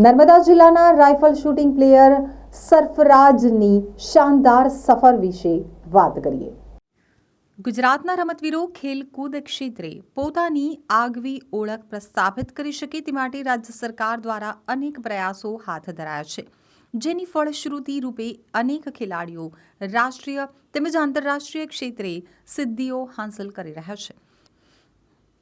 નર્મદા જિલ્લાના rifle shooting player સરફરાજની શાનદાર સફર વિશે વાત કરીએ. ગુજરાતના રમતવીરો ખેલકૂદ ક્ષેત્રે પોતાની આગવી ઓળખ પ્રસ્થાપિત કરી શકે તે માટે રાજ્ય સરકાર દ્વારા અનેક પ્રયાસો હાથ ધરાયા છે. જેની ફળશ્રુતિ રૂપે અનેક ખેલાડીઓ રાષ્ટ્રીય તેમજ આંતરરાષ્ટ્રીય ક્ષેત્રે સિદ્ધિઓ હાંસલ કરી રહ્યા છે.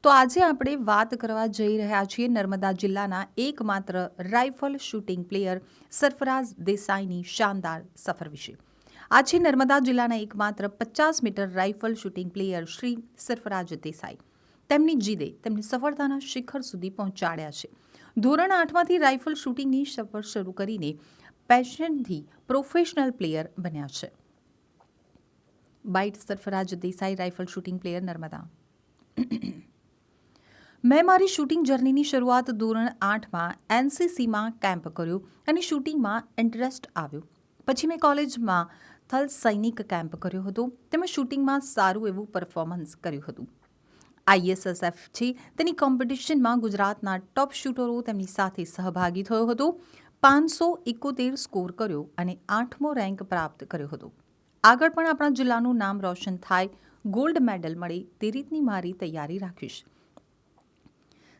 તો આજે આપણે વાત કરવા જઈ રહ્યા છીએ નર્મદા જિલ્લાના એકમાત્ર રાઇફલ શૂટિંગ પ્લેયર સરફરાઝ દેસાઈની શાનદાર સફર વિશે. આ છે નર્મદા જિલ્લાના એકમાત્ર પચાસ metre rifle shooting player Shri Sarfaraj Desai તેમની જીદે તેમને સફળતાના શિખર સુધી પહોંચાડ્યા છે. ધોરણ આઠમાંથી રાઇફલ શૂટિંગની સફર શરૂ કરીને પેશનથી પ્રોફેશનલ પ્લેયર બન્યા છે. Byte Sarfaraj Desai rifle shooting player Narmada. મેં મારી શૂટિંગ જર્નીની શરૂઆત ધોરણ આઠમાં એનસીસીમાં કેમ્પ કર્યો અને શૂટિંગમાં ઇન્ટરેસ્ટ આવ્યો. પછી મેં કોલેજમાં થલ સૈનિક કેમ્પ કર્યો હતો. તેમાં શૂટિંગમાં સારું એવું પરફોર્મન્સ કર્યું હતું. આઈએસએસએફ છે. તેની કોમ્પિટિશનમાં ગુજરાતના ટોપ શૂટરો તેમની સાથે સહભાગી થયો હતો. પાંચસો એકોતેર સ્કોર કર્યો અને આઠમો રેન્ક પ્રાપ્ત કર્યો હતો. આગળ પણ આપણા જિલ્લાનું નામ રોશન થાય. ગોલ્ડ મેડલ મળે તે રીતની મારી તૈયારી રાખીશ.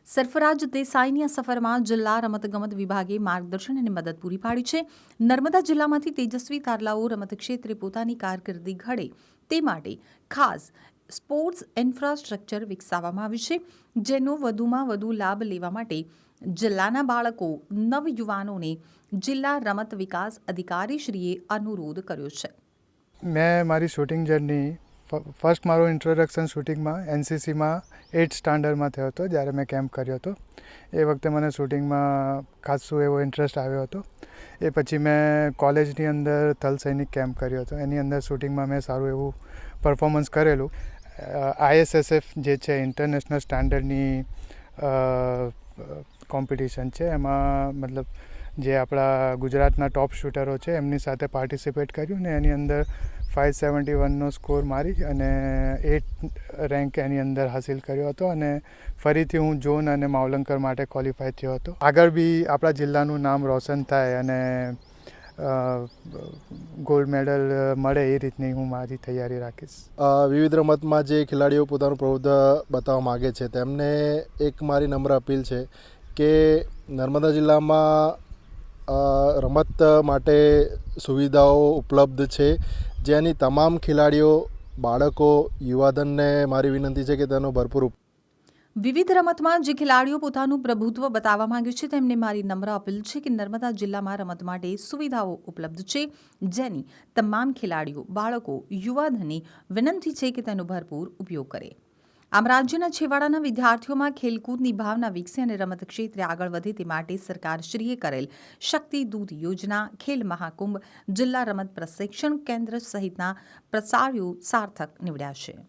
સરફરાજ દેસાઈની આ સફરમાં જિલ્લા રમતગમત વિભાગે માર્ગદર્શન અને મદદ પૂરી પાડી છે. નર્મદા જિલ્લામાંથી તેજસ્વી તારલાઓ રમત ક્ષેત્રે પોતાની કારકિર્દી ઘડે તે માટે ખાસ સ્પોર્ટ્સ ઇન્ફ્રાસ્ટ્રક્ચર વિકસાવવામાં આવ્યું છે, જેનો વધુમાં વધુ લાભ લેવા માટે જિલ્લાના બાળકો નવયુવાનોને જિલ્લા રમત વિકાસ અધિકારીશ્રીએ અનુરોધ કર્યો છે. મેં મારી શૂટિંગ જર્ની ફર્સ્ટ મારો ઇન્ટ્રોડક્શન શૂટિંગમાં એનસીસીમાં એઇટ સ્ટાન્ડર્ડમાં થયો હતો, જ્યારે મેં કેમ્પ કર્યો હતો. એ વખતે મને શૂટિંગમાં ખાસું એવો ઇન્ટરેસ્ટ આવ્યો હતો. એ પછી મેં કોલેજની અંદર થલ સૈનિક કેમ્પ કર્યો હતો. એની અંદર શૂટિંગમાં મેં સારું એવું પરફોર્મન્સ કરેલું. આઈએસએસએફ જે છે ઇન્ટરનેશનલ સ્ટાન્ડર્ડની કોમ્પિટિશન છે, એમાં મતલબ જે આપણા ગુજરાતના ટોપ શૂટરો છે, એમની સાથે પાર્ટિસિપેટ કર્યું ને એની અંદર ફાઇવ સેવન્ટી વનનો સ્કોર મારી અને એટ રેન્ક એની અંદર હાસિલ કર્યો હતો અને ફરીથી હું ઝોન અને માવલંકર માટે ક્વોલિફાય થયો હતો. આગળ બી આપણા જિલ્લાનું નામ રોશન થાય અને ગોલ્ડ મેડલ મળે એ રીતની હું મારી તૈયારી રાખીશ. વિવિધ રમતમાં જે ખેલાડીઓ પોતાનું પ્રભુત્વ બતાવવા માગે છે, તેમને એક મારી નમ્ર અપીલ છે કે નર્મદા જિલ્લામાં રમત માટે સુવિધાઓ ઉપલબ્ધ છે. જેની તમામ ખેલાડીઓ, બાળકો, યુવાધનને મારી વિનંતી છે કે તેનો ભરપૂર વિવિધ રમતમાં જે ખેલાડીઓ પોતાનું પ્રભુત્વ બતાવવા માંગે છે, તેમને મારી નમ્ર અપીલ છે કે નર્મદા જિલ્લામાં રમત માટે સુવિધાઓ ઉપલબ્ધ છે. જેની તમામ ખેલાડીઓ, બાળકો, યુવાધનની વિનંતી છે કે તેનો ભરપૂર ઉપયોગ કરે. આમ રાજ્યના છેવાડાના વિદ્યાર્થીઓમાં ખેલકૂદની ભાવના વિકસે અને રમત ક્ષેત્રે આગળ વધે તે માટે સરકારશ્રીએ કરેલ શક્તિ દૂત યોજના, ખેલ મહાકુંભ, જિલ્લા રમત પ્રશિક્ષણ કેન્દ્ર સહિતના પ્રસારીઓ સાર્થક નીવડ્યા છે.